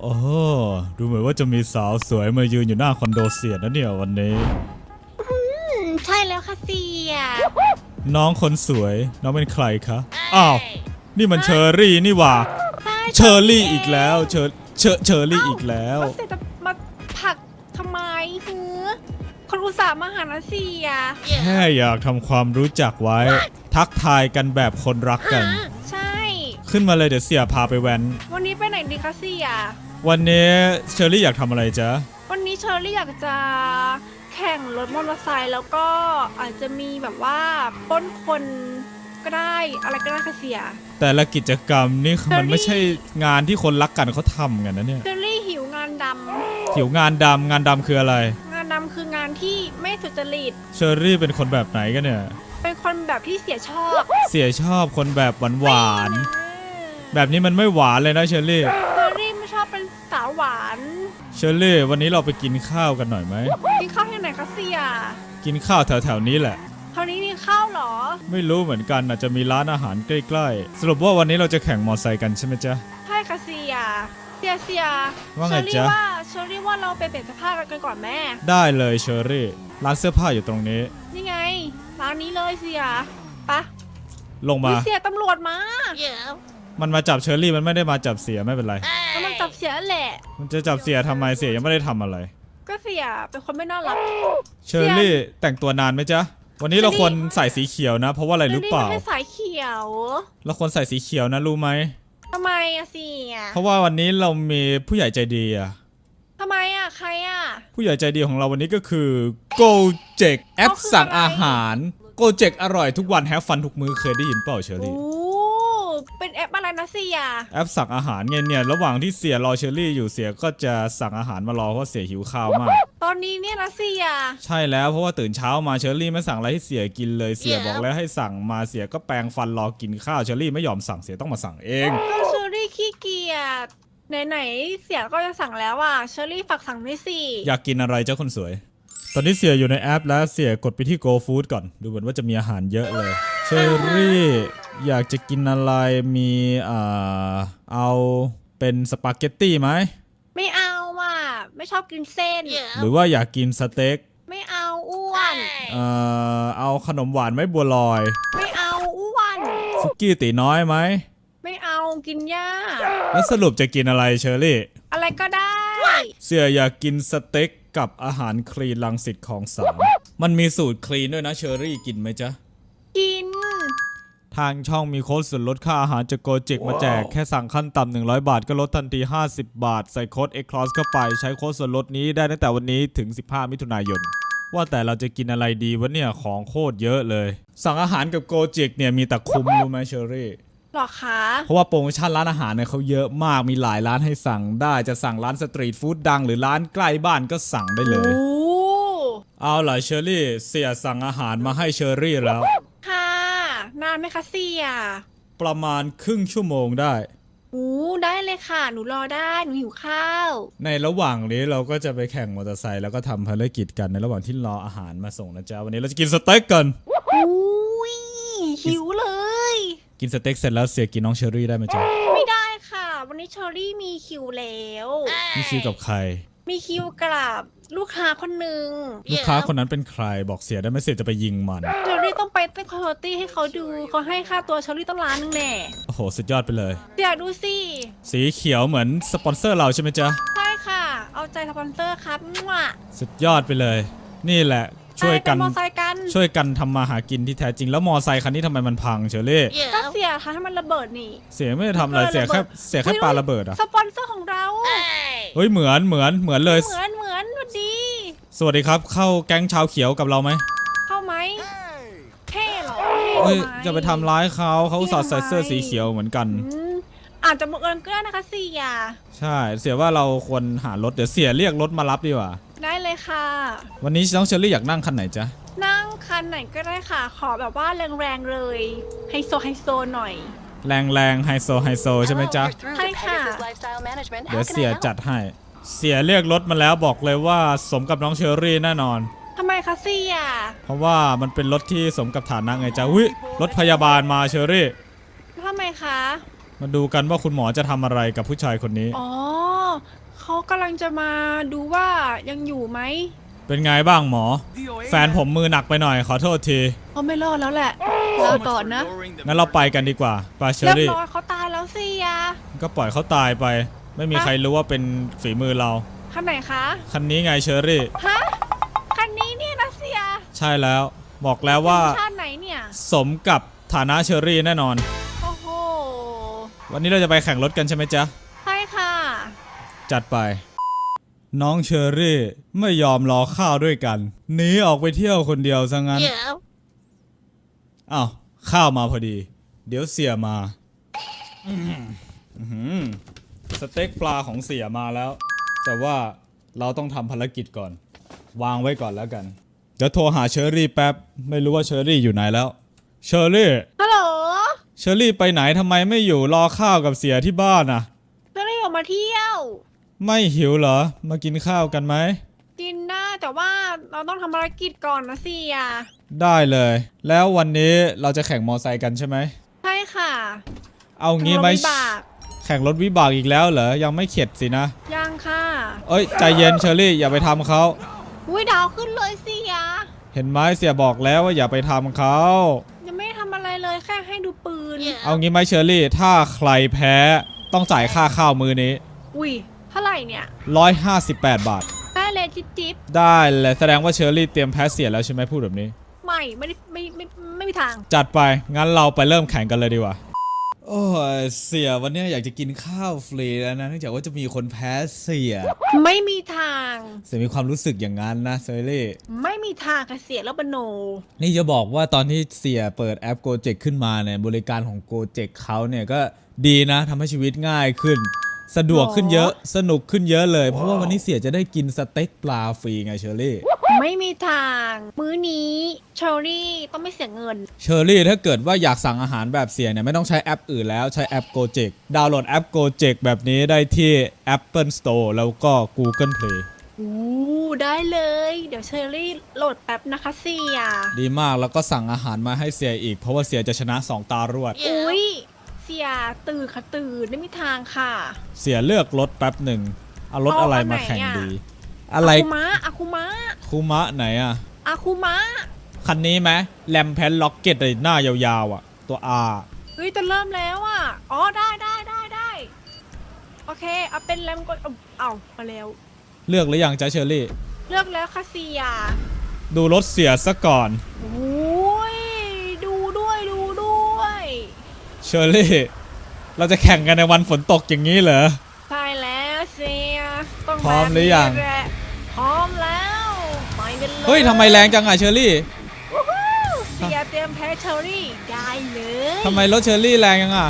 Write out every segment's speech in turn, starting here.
โอ้ดูเหมือนว่าจะมีสาวสวยมายืนอยู่หน้าคอนโดเสียนะเนี่ยวันนี้ อืมใช่แล้วค่ะเสียน้องคนสวย น้องเป็นใครคะอ้าวนี่มันเชอรี่นี่หว่า ใช่เชอรี่อีกแล้วเชอเชอเชอรี่อีกแล้วมาเสียจะมาผลักทำไมฮือคนอุตส่าห์มาหานะเสีย แค่อยากทำความรู้จักไว้ ทักทายกันแบบคนรักกันใช่ ขึ้นมาเลยเดี๋ยวเสียพาไปแว้นวันนี้ไปไหนดีคะเสีย วันนี้เชอรี่อยากทำอะไรจ๊ะ วันนี้เชอรี่อยากจะแข่งรถมอเตอร์ไซค์แล้วก็อาจจะมีแบบว่าปล้นคนก็ได้อะไรก็ได้ค่ะเสีย แต่ละกิจกรรมนี่มันไม่เชอรี่ใช่งานที่คนรักกันเขาทำกันนะเนี่ยเชอรี่หิวงานดผิวงานดำงานดำคืออะไรำงานดำคืองานที่ไม่สุจริต เชอรี่เป็นคนแบบไหนกันเนี่ย เป็นคนแบบที่เสียชอบ เสียชอบคนแบบหวานหวานๆ แบบนี้มันไม่หวานเลยนะเชอรี่เชอรี่ไม่ชอบเป็นสาวหวานเชอรี่ วันนี้เราไปกินข้าวกันหน่อยไหม กินข้าวที่ไหนคะเสียกินข้าวแถวๆนี้แหละเท่านี้มีข้าวเหรอ ไม่รู้เหมือนกันอาจจะมีร้านอาหารใกล้ๆ สรุปว่าวันนี้เราจะแข่งมอไซค์กันใช่ไหมจ๊ะ ใช่ค่ะเสียเสียเสียว่าไงเชอรี่จ๊ะ ว่าเชอรี่ว่าเราไปเปลี่ยนเสื้อผ้ากันก่อนแม่ ได้เลยเชอรี่ ร้านเสื้อผ้าอยู่ตรงนี้ นี่ไงร้านนี้เลยเสียปะลงมา เสียตำรวจมา มันมาจับเชอรี่มันไม่ได้มาจับเสียไม่เป็นไรกำลังจับเสียแหละ มันจะจับเสียทำไมเสียยังไม่ได้ทำอะไร ก็เสียเป็นคนไม่น่ารัก เชอรี่แต่งตัวนานไหมจ๊ะ วันนี้เราควรใส่สีเขียวนะ เพราะว่าอะไรรู้เปล่า ไม่ได้ให้สายเขียว เราควรใส่สีเขียวนะรู้ไหมทำไมอะเสียเพราะว่าวันนี้เรามีผู้ใหญ่ใจดีอะทำไมอะใครอะผู้ใหญ่ใจดีของเราวันนี้ก็คือ g o j e k แอปเขาคือสั่งอะไรอาหาร g o j e k อร่อยทุกวันแฮฟฟันทุกมือเคยได้ยินเปล่าเชอโอ้รี่ เป็นแอปอะไรนะเสียแอปสั่งอาหารไงเนี่ยระหว่างที่เสียรอเชอรี่อยู่เสียก็จะสั่งอาหารมารอเพราะเสียหิวข้าวมาก ตอนนี้เนี่ยนะเสียใช่แล้วเพราะว่าตื่นเช้ามาเชอรี่ไม่สั่งอะไรให้เสียกินเลยเสียบอกแล้วให้สั่งมาเสียก็แปรงฟันรอกินข้าวเชอรี่ไม่ยอมสั่งเสียต้องมาสั่งเองก็เชอรี่ขี้เกียจไหนๆเสียก็จะสั่งแล้วอะเชอรี่ฝากสั่งด้วยสิอยากกินอะไรเจ้าคนสวย ตอนนี้เสียอยู่ในแอปแล้วเสียกดไปที่ Go Food ก่อน ดูเหมือนว่าจะมีอาหารเยอะเลยเชอรี่ อยากจะกินอะไรมีอ่าเอาเป็นสปาเกตตี้ไหมไม่เอาอะไม่ชอบกินเส้น หรือว่าอยากกินสเต็กไม่เอาอ้วน เอ่อเอาขนมหวานไหมบัวลอยไม่เอาอ้วนซุกี้ตีน้อยไหมไม่เอากินหญ้าแล้วสรุปจะกินอะไรเชอรี่ อะไรก็ได้ เสียอยากกินสเต็กกับอาหารคลีนลังสิตของสามมันมีสูตรคลีนด้วยนะเชอรี่กินไหมจ๊ะกิน ทางช่องมีโค้ดส่วนลดค่าอาหารจากโกจิกมาแจก แค่สั่งขั้นต่ำ100 บาทก็ลดทันที 50 บาท ใส่โค้ด e c l o s เข้าไป ใช้โค้ดส่วนลดนี้ได้ตั้งแต่วันนี้ถึง 15 มิถุนายน ว่าแต่เราจะกินอะไรดีวะเนี่ย ของโคตรเยอะเลย สั่งอาหารกับโกจิกเนี่ยมีแต่คุ้มรู้ไหมเชอรี่ หรอคะ เพราะว่าโปรโมชั่นร้านอาหารเนี่ยเขาเยอะมากมีหลายร้านให้สั่งได้จะสั่งร้านสตรีทฟู้ดดังหรือร้านใกล้บ้านก็สั่งได้เลย โอ้ เอาล่ะเชอรี่ เสียสั่งอาหารมาให้เชอรี่แล้วค่ะ นานไหมคะเสียประมาณครึ่งชั่วโมงได้ โอ้ได้เลยค่ะ หนูรอได้ หนูหิวข้าว ในระหว่างนี้เราก็จะไปแข่งมอเตอร์ไซค์แล้วก็ทำภารกิจกันในระหว่างที่รออาหารมาส่งนะจ๊ะ วันนี้เราจะกินสเต็กกัน อุ้ยหิวเลย กินสเต็กเสร็จแล้วเสียกินน้องเชอรี่ได้ไหมจ๊ะไม่ได้ค่ะ วันนี้เชอรี่มีคิวแล้ว นี่คิวกับใคร มีคิวกับ ลูกค้าคนหนึ่งลูกค้าคนนั้นเป็นใครบอกเสียได้ไหมเสียจะไปยิงมัน เชอรี่ต้องไปเต้นคอร์ตี้ให้เขาดูเขาให้ค่าตัวเชอรี่ต้องล้านหนึงแน่โอ้โห สุดยอดไปเลย เดี๋ยวดูสิสีเขียวเหมือนสปอนเซอร์เราใช่ไหมจ๊ะ ใช่ค่ะ เอาใจสปอนเซอร์ครับมั่วสุดยอดไปเลย นี่แหละ ช่วยกัน ไปเป็มอไซค์กันช่วยกันทำมาหากินที่แท้จริงแล้วมอไซค์คันนี้ทำไมมันพังเชอรี่ก็เสียทำให้มันระเบิดนี่เสียไม่ได้ทำอะไรเสียแค่เสียแค่ปาระเบิดอะสปอนเซอร์ของเราเฮ้ยเหมือนเหมือนเหมือนเลย เหมือนเหมือนสวัสดี สวัสดีครับ เข้าแก๊งชาวเขียวกับเราไหมเข้าไหมเท่เหรอเฮ้ยเท่หม จะไปทำร้ายเขาเขาอุตสอดใส่เสื้อสีเขียวเหมือนกัน อืมอาจจะบังเอิญก็ได้นะคะเสียใช่ เสียว่าเราควรหารถเดี๋ยวเสียเรียกรถมารับดีกว่า ได้เลยค่ะ วันนี้น้องเชอรี่อยากนั่งคันไหนจ๊ะ นั่งคันไหนก็ได้ค่ะ ขอแบบว่าแรงๆเลยไฮโซไฮโซหน่อย แรงแรงไฮโซไฮโซใช่ไหมจ๊ะ ใช่ค่ะ เดี๋ยวเสียจัดให้ เสียเรียกรถมาแล้วบอกเลยว่าสมกับน้องเชอรี่แน่นอน ทำไมคะเสียเพราะว่ามันเป็นรถที่สมกับฐานะไงจ๊ะอุ้ยรถพยาบาลมาเชอรี่ ทำไมคะ มาดูกันว่าคุณหมอจะทำอะไรกับผู้ชายคนนี้ อ๋อ เขากำลังจะมาดูว่ายังอยู่ไหมเป็นไงบ้างหมอ แฟนผมมือหนักไปหน่อยขอโทษทีเขาไม่รอดแล้วแหละลาก่อนนะงั้นเราไปกันดีกว่าปาเชอเรียบรี่ร้อยเขาตายแล้วสิยาก็ปล่อยเขาตายไป ไม่มีใครรู้ว่าเป็นฝีมือเราคันไหนคะคันนี้ไงเชอรี่ฮะคันนี้เนี่ยนะเสียใช่แล้วบอกแล้วว่าชาติไหนเนี่ยสมกับฐานะเชอรี่แน่นอน โอ้โห วันนี้เราจะไปแข่งรถกันใช่ไหมจ๊ะใช่ค่ะ จัดไป น้องเชอรี่ไม่ยอมรอข้าวด้วยกันหนีออกไปเที่ยวคนเดียวซะงั้นอ้าว ข้าวมาพอดี เดี๋ยวเสียมาอื้อหืออื้อหือสเต็กปลาของเสียมาแล้ว แต่ว่าเราต้องทำภารกิจก่อน วางไว้ก่อนแล้วกัน เดี๋ยวโทรหาเชอรี่แป๊บ ไม่รู้ว่าเชอรี่อยู่ไหนแล้ว เชอรี่ ฮัลโหลเชอรี่ไปไหนทำไมไม่อยู่รอข้าวกับเสียที่บ้านน่ะเพื่อนได้ออกมาเที่ยว ไม่หิวเหรอ มากินข้าวกันไหม กินได้แต่ว่าเราต้องทำภารกิจก่อนนะเสียได้เลย แล้ววันนี้เราจะแข่งมอไซค์กันใช่ไหม ใช่ค่ะเอางี้ไหม ทำวิบากแข่งรถวิบากอีกแล้วเหรอ ยังไม่เข็ดสินะ ยังค่ะเอ้ย ใจเย็นเชอรี่ อย่าไปทำเขา อุ้ยดาวขึ้นเลยเสียเห็นไหมเสียบอกแล้วว่าอย่าไปทำเขา ยังไม่ได้ทำอะไรเลยแค่ให้ดูปืน เอางี้ไหมเชอรี่ ถ้าใครแพ้ต้องจ่ายค่าข้าวมือนี้ อุ้ย เท่าไหร่เนี่ย 158 บาท ได้เลยจิ๊บจิ๊บได้เลยแสดงว่าเชอรี่เตรียมแพ้เสียแล้วใช่ไหมพูดแบบนี้ ไม่ไม่ได้ไม่ไม่ไม่มีทาง จัดไป งั้นเราไปเริ่มแข่งกันเลยดีกว่า โอ้ยเสียวันนี้อยากจะกินข้าวฟรีแล้วนะเนื่องจากว่าจะมีคนแพ้เสีย ไม่มีทาง เสียมีความรู้สึกอย่างนั้นนะเซรี่ ไม่มีทางค่ะเสียแล้วบโน นี่จะบอกว่าตอนที่เสียเปิดแอป g o j e k ขึ้นมาเนี่ยบริการของ g o j e k เขาเนี่ยก็ดีนะทำให้ชีวิตง่ายขึ้น สะดวกขึ้นเยอะ สนุกขึ้นเยอะเลย เพราะว่าวันนี้เสียจะได้กินสเต็กปลาฟรีไงเชอรี่ ไม่มีทาง มื้อนี้เชอรี่ต้องไม่เสียเงิน เชอรี่ถ้าเกิดว่าอยากสั่งอาหารแบบเสียเนี่ยไม่ต้องใช้แอปอื่นแล้วใช้แอป g o j e k ดาวน์โหลดแอป g o j e k แบบนี้ได้ที่ Apple Store แล้วก็ Google Play อู้ได้เลย เดี๋ยวเชอรี่โหลดแป๊บนะคะเสีย ดีมากแล้วก็สั่งอาหารมาให้เสียอีก เพราะว่าเสียจะชนะ 2 ตารวด อุ้ยเสียตื่นค่ะตื่นไม่มีทางค่ะเสียเลือกรถแป๊บหนึ่งเอารถอะไรมาแข่งดี อะไรอาคุมะอาคุมะคูมะไหนอะอาคุมะคันนี้ไหมแลมแพนล็อกเก็ตเลยหน้ายาวๆอะตัว R เฮ้ยจะเริ่มแล้วอะอ๋อได้ได้ได้ได้โอเคเอาเป็นแรมกดเอาเอามาแล้ว เลือกหรือยังจ๊ะเชอรี่ เลือกแล้วค่ะเสียดูรถเสียซะก่อนโอ้ยดูด้วยดูด้วย เชอรี่ เราจะแข่งกันในวันฝนตกอย่างนี้เหรอ ใช่แล้วเสียต้องพร้อมหรือยัง แบบนี้แหละพร้อมแล้วไปกันเลยเฮ้ยทำไมแรงจังอะเชอรี่วู้ฮู้เสียเตรียมแพ้เชอรี่ได้เลยทำไมรถเชอรี่แรงยังอะ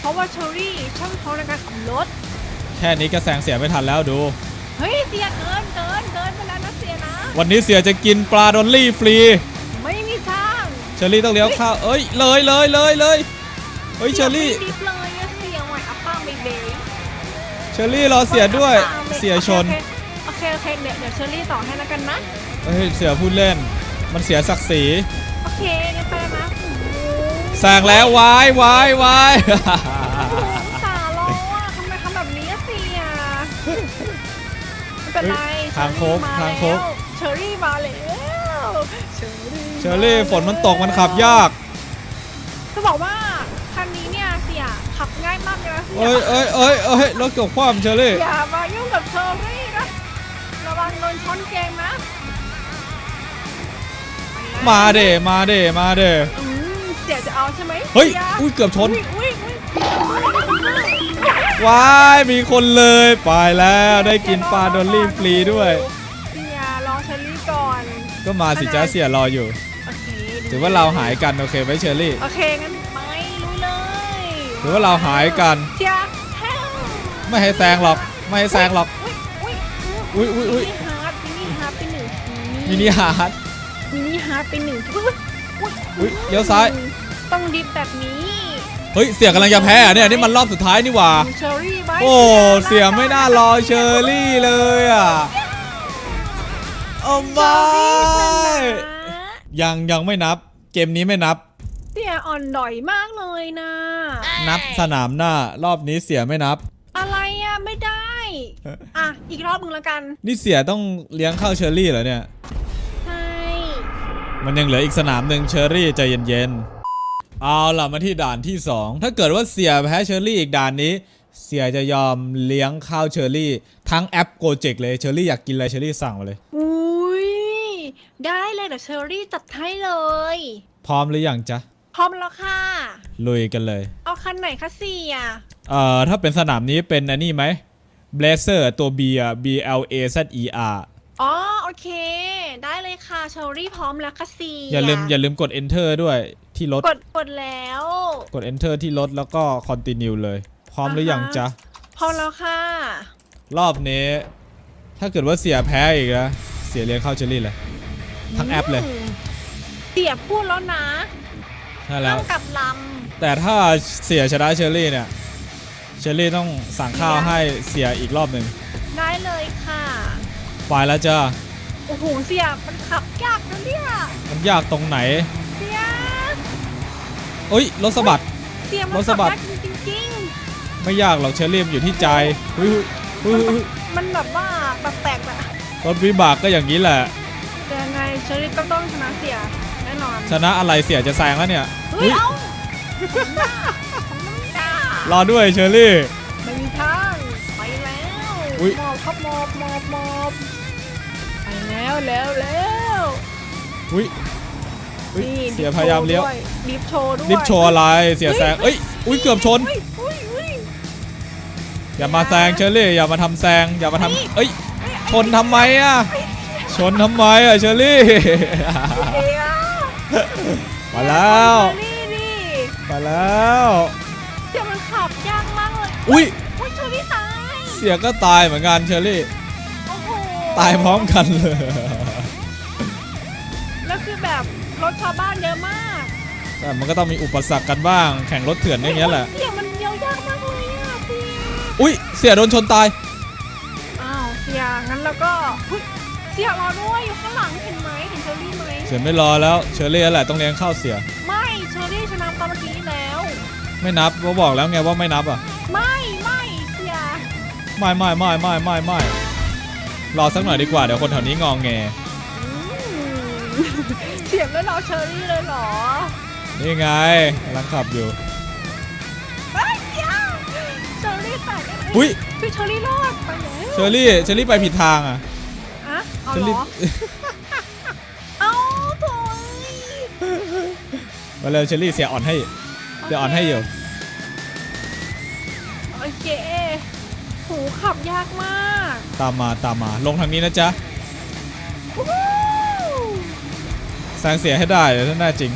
เพราะว่าเชอรี่ช่างพร้อมในการขับรถแค่นี้ก็แซงเสียไม่ทันแล้วดู เฮ้ยเสียเกินเกินเกินไปแล้วนะเสียนะ วันนี้เสียจะกินปลาดอลลี่ฟรี ไม่มีทาง เชอรี่ต้องเลี้ยวเข้าเอ้ย เลยเลยเลยเลย เฮ้ยเชอรี่ไม่ดิบเลยอะเสียไหวอัปป้าไม่เบยเชอรี่รอเสียด้วย เสียชนโอเคโอเคโอเคเดี๋ยวเดี๋ยวเชอรี่ต่อให้แล้วกันนะ เฮ้ยเสียพูดเล่น มันเสียศักดิ์ศรี โอเคงั้นไปแล้วนะโอ้โหแซงแล้ววายวายวาย โอ้โหสาล้ออะทำไมทำแบบนี้อะเสียไม่เป็นไรทางโค้งเชอรี่มทางโค้งแล้วเชอรี่มาแล้วเชอรี่เชอรี่ฝนมันตกมันขับยาก จะบอกว่า ขับง่ายมากเลยนะเสียเอ้ยเอ้ยเอ้ยเอ้ยรถเกือบคว่ำเชอรี่ อย่ามายุ่งกับเชอรี่นะระวังโดนช้อนแกงนะมาเดมาเดมาเดอืมเสียจะเอาใช่ไหมเฮ้ยสีอุ้ยเกือบชนอุ้ยอุ้ยอุ้ยว้าย มีคนเลยไปแล้วได้กินปลาดอลลี่ฟรีด้วยเสียรอเชอรี่ก่อน ก็มาสิจ้าเสียรออยู่ โอเคถือว่าเราหายกันโอเคไหมเชอรี่ โอเคงั้นไม่รู้เลย ถือว่าเราหายกันเสียแฮลไม่ให้แซงหรอก ไม่ให้แซงหรอก อุ้ยอุ้ยอุ้ยอุ้ย มินิฮาร์ดมินิฮาร์ดไปหนึ่งทีมินิฮาร์ด มินิฮาร์ดไปหนึ่งทีอุ้ยอุ้ยอุ้ยเลี้ยวซ้าย ต้องดิฟแบบนี้เฮ้ย เสียกำลังจะแพ้อะเนี่ยนี่มันรอบสุดท้ายนี่หว่า เชอรี่ไว้โอ้ เสียไม่น่ารอเชอรี่เลยอะเอาไม่ยังยังไม่นับ เกมนี้ไม่นับ เสียอ่อนดอยมากเลยนะ นับสนามหน้ารอบนี้เสียไม่นับ อะไรอะไม่ได้ อะ อีกรอบมึงแล้วกัน นี่เสียต้องเลี้ยงข้าวเชอรี่เหรอเนี่ย ใช่ มันยังเหลืออีกสนามหนึ่งเชอรี่ใจเย็นๆ เอาล่ะมาที่ด่านที่ 2 ถ้าเกิดว่าเสียแพ้เชอรี่อีกด่านนี้ เสียจะยอมเลี้ยงข้าวเชอรี่ ทั้งแอปโกเจกเลยเชอรี่อยากกินอะไรเชอรี่สั่งมาเลย อุ้ยได้เลยเดี๋ยวเชอรี่จัดให้เลย พร้อมหรือยังจ๊ะ พร้อมแล้วค่ะ ลุยกันเลย เอาคันไหนคะเสียเอ่อ ถ้าเป็นสนามนี้เป็นอันนี้ไหม Blazer ตัว B อะ B L A Z E R อ๋อโอเค ได้เลยค่ะเชอรี่พร้อมแล้วค่ะเสียอย่าลืมอย่าลืมกด enter ด้วยที่รถ กดกดแล้ว กด enter ที่รถแล้วก็ continue เลย พร้อมหรือยังจ๊ะ พร้อมแล้วค่ะ รอบนี้ ถ้าเกิดว่าเสียแพ้อีกนะเสียเลี้ยงข้าวเชอรี่เลย ทั้งแอปเลยมเสียพูดแล้วนะ ใช่แล้นั่วงกับลแต่ถ้าเสียชนะเชอรี่เนี่ย เชอรี่ต้องสั่งข้าวให้เสียอีกรอบหนึ่งำได้เลยค่ะ ไปแล้วจ้าโอ้โหเสียมันขับยากนะเนี่ยมันยากตรงไหนเสียเอ้ยรถสะบัด เสียมันรถขัสะบบัด ยากจริงไม่ยากหรอกเชอรี่มันอยู่ที่ใจเฮ้ยเฮ้ยเฮ้ยๆมันแบบว่าแบบแปลกๆอะรถวิบากก็อย่างนี้แหละ แต่ยังไงเชอรี่ก็ต้องชนะเสียแน่นอนชนะอะไรเสียจะแซงแล้วเนี่ยเฮ้ยเอาของหน้าของหน้ารอด้วยเชอรี่ ไม่มีทางไปแล้วอุ๊ย หมอบครับหมอบหมอบหมอบไปแล้วแล้วแล้วอุ้ยอุ๊ยนี่เสียพยายามเลี้ยวดิฟโชว์ด้วยลิฟต์โชว์อะไรเสียแซงเอ้ยอุ้ยเกือบชน อุ้ยอุ้ยอุ้ย อย่ามาแซงเชอรี่อย่ามาทำแซงอย่ามาทำเอ้ยชนทำไมอะชนทำไมอะเชอรี่ เอ้ยอะ มาแล้วเชอรี่ดิมาแล้ว เดี๋ยวมันขับยากมากเลยอุ้ยอุ้ยเชอรี่ตาย เสียก็ตายเหมือนกันเชอรี่ โอ้โหตายพร้อมกันเลย แล้วคือแบบรถชาวบ้านเยอะมากแต่มันก็ต้องมีอุปสรรคกันบ้าง แข่งรถเถื่อนอย่างเงี้ยแหละ เสียมันเลี้ยวยากมากเลยอะเสียอุ้ยเสียโดนชนตาย อ้าวเสียงั้นแล้วก็เฮ้ยเสียรอด้วยอยู่ข้างหลังเห็นไหมเห็นเชอรี่ไหม เสียไม่รอแล้วเชอรี่นั่นแหละต้องเลี้ยงข้าวเสีย ไม่เชอรี่ชนะตอนเมื่อกี้แล้ว ไม่นับก็บอกแล้วไงว่าไม่นับอะไม่ไม่เสียไม่ไม่ไม่ไม่ไม่ไม่รอสักหน่อยดีกว่าเดี๋ยวคนแถวนี้งองแงอืมเสียไม่รอเชอรี่เลยเหรอนี่ไงกำลังขับอยู่เฮ้ยเสียเชอรี่แตกแล้วอุ้ยพี่เชอรี่รอดไปแล้วเชอรี่เชอรี่ไปผิดทางอะอะเอาเชอเหรรี่อ มาเลยเชอรี่เสียอ่อนให้เสียอ่อนให้อยู่โอเคหูขับยากมากตามมาตามมาลงทางนี้นะจ๊ะวู้ฮู้แซงเสียให้ได้เดี๋ยวถ้าแน่จริง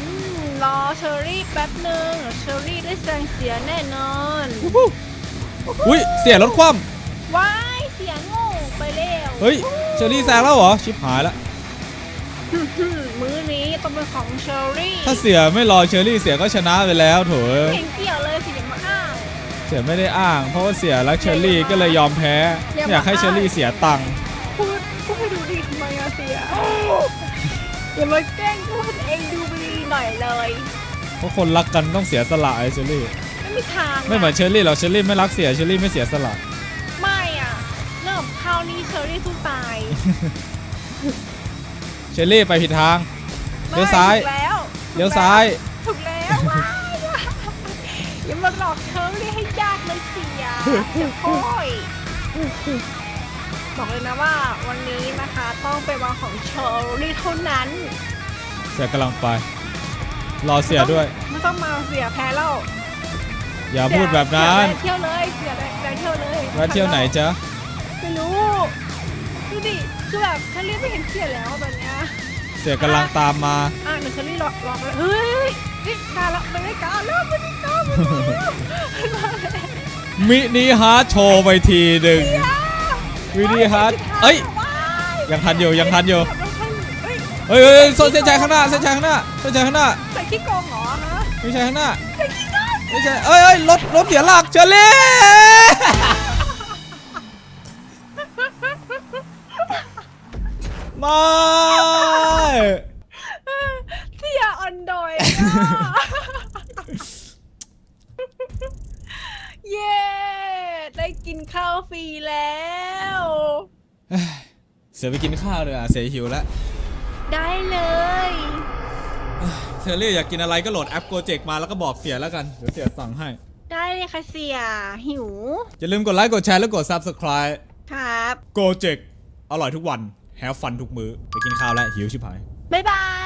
อืมรอเชอรี่แป๊บหนึ่งเชอรี่ได้แซงเสียแน่นอนอุ้ยเสียรถคว่ว้ายเสียโง่ไปแล้วำเฮ้ยเชอรี่แซงแล้วเหรอชิบหายละ อื้อหือมื้อ นี้ต้องเป็นของเชอรี่ถ้าเสียไม่รอเชอรี่เสียก็ชนะไปแล้วโถไม่เห็นเกี่ยวเลยสิอย่ามาอ้างเสียไม่ได้อ้าง เพราะว่าเสียรักเชอรี่ก็เลยยอมแพ้อย่ามาไม่อยากให้เชอรี่เสียตังค์พูดพูดให้ดูดีทำไมอะเสียอย่ามาแกล้งพูดเองดูดีหน่อยเลยเพราะคนรักกันต้องเสียสละไอ้เชอรี่ไม่มีทางะไม่เหมือนเชอรี่หรอกเชอรี่ไม่รักเสียเชอรี่ไม่เสียสละไม่อะเริ่มคราวนี้เชอรี่สู้ตายเชอรี่ไปผิดทาง เลี้ยวซ้ายไม่ถูกแล้วเลี้ยวซ้าย ถูกแล้วว้ายอย่ามาหลอกเชอรี่ให้ยากเลยเสียเสียโอยบอกเลยนะว่าวันนี้นะคะต้องเป็นวันของเชอรี่เท่านั้นเสียกำลังไป รอเสียด้วย ไม่ต้องมาเสียแพ้แล้วอย่าพูดแบบนั้นเสียเที่ยวเลยเสียแรงเที่ยวเลยแวะเที่ยวไหนจ๊ะไม่รู้ดูดิคือแบบเชอรี่ไม่เห็นเสียแล้วแบบเนี้ย เสียกำลังตามมาอะเดี๋ยวเชอรี่รอรอไปเลยเฮ้ยนี่ได้แล้วไม่ได้กล้าแล้วไม่ได้กล้าไม่ได้กล้ามาแล้วมินิฮาร์ดโชว์ไปทีหนึ่งมินิฮาร์ดเอ้ย ยังทันอยู่ยังทันอยู่ เฮ้ยเฮ้ยเส้นชัยข้างหน้าเส้นชัยข้างหน้าเส้นชัยข้างหน้าใส่ขี้โกงเหรอฮะไม่ใช่ข้างหน้าใส่กีโกงไม่ใช่เอ้ยเอ้ยรถรถเสียหลักเชอรี่ ไม่เสียออนดอยอะเย้ได้กินข้าวฟรีดีแล้ว เสียไปกินข้าวเลยอะเสียหิวแล้วได้เลย เชอรี่อยากกินอะไรก็โหลดแอปโกเจกมาแล้วก็บอกเสียแล้วกันเดี๋ยวเสียสั่งให้ ได้เลยค่ะเสียหิว อย่าลืมกดไลค์กดแชร์แล้วกด Subscribe ครับ โกเจกอร่อยทุกวัน แฮฟฟันทุกมือไปกินข้าวแล้วหิวชิบหาย บ๊ายบาย